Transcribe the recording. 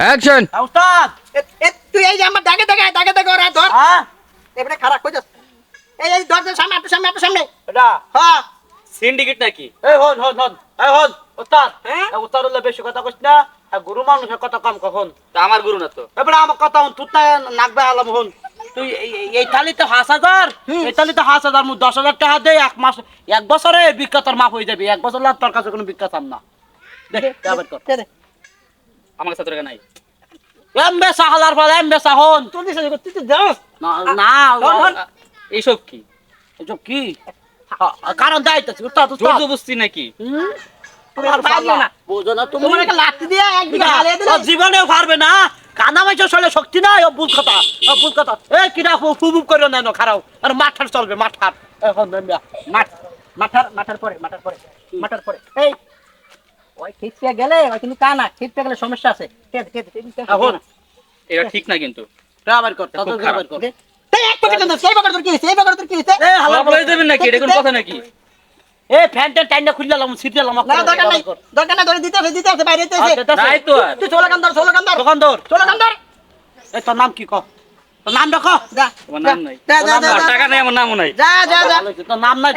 Action উস্তাদ! তুই এই যে আমার দাগে দাগে দাগে দাগে ওরা ধর। হ্যাঁ এবারে খারাপ হয়ে যাচ্ছে এই এই ধর সামনে একটু সামনে একটু সামনে। এটা হ্যাঁ সিন্ডিকেট নাকি? এই হন হন হন। এই হন উস্তাদ। হ্যাঁ? উস্তাদ হলে বেশি কথা কইস না। আর গুরু মানুষের কথা কম কখন? তা আমার গুরু না তো। এবারে আমার কথা হন তুই নাকবে আলাম হন। তুই এই- থালিতে হাঁস হাজার। এই থালিতে হাঁস হাজার মুখ দশ হাজার টাকা দে এক মাস এক বছরে বিখ্যাতর মাপ হয়ে যাবে। এক বছর লাগ তোর কাছে কোনো বিখ্যাত না। দেখ কর। আমার কাছে নাই। তুই তো না না। এইসব কি? কি? কারণ দায়িত্ব নাকি? জীবনেও পারবে না। কানা মাইছে শক্তি নাই। ও বুঝ কথা ও কথা। এ কিরা ফুবুব করে না খারাপ আর মাঠার চলবে মাঠার। এখন মাঠ মাঠার মাঠার পরে মাঠার পরে। মাঠার পরে। এই ওই খিচপিয়া গেলে ওই কিন্তু কানা খিচপিয়া গেলে সমস্যা আছে। ঠিক আছে, ঠিক আছে, এটা ঠিক না কিন্তু। আবার কর আবার কর তোর নাম কি ক? নাম রাখো। যা, তোমার যা, নাম নাই যা, যা, যা, আর যা। টাকা নাই আমার নামও নাই। যা, যা, যা। নাম নাই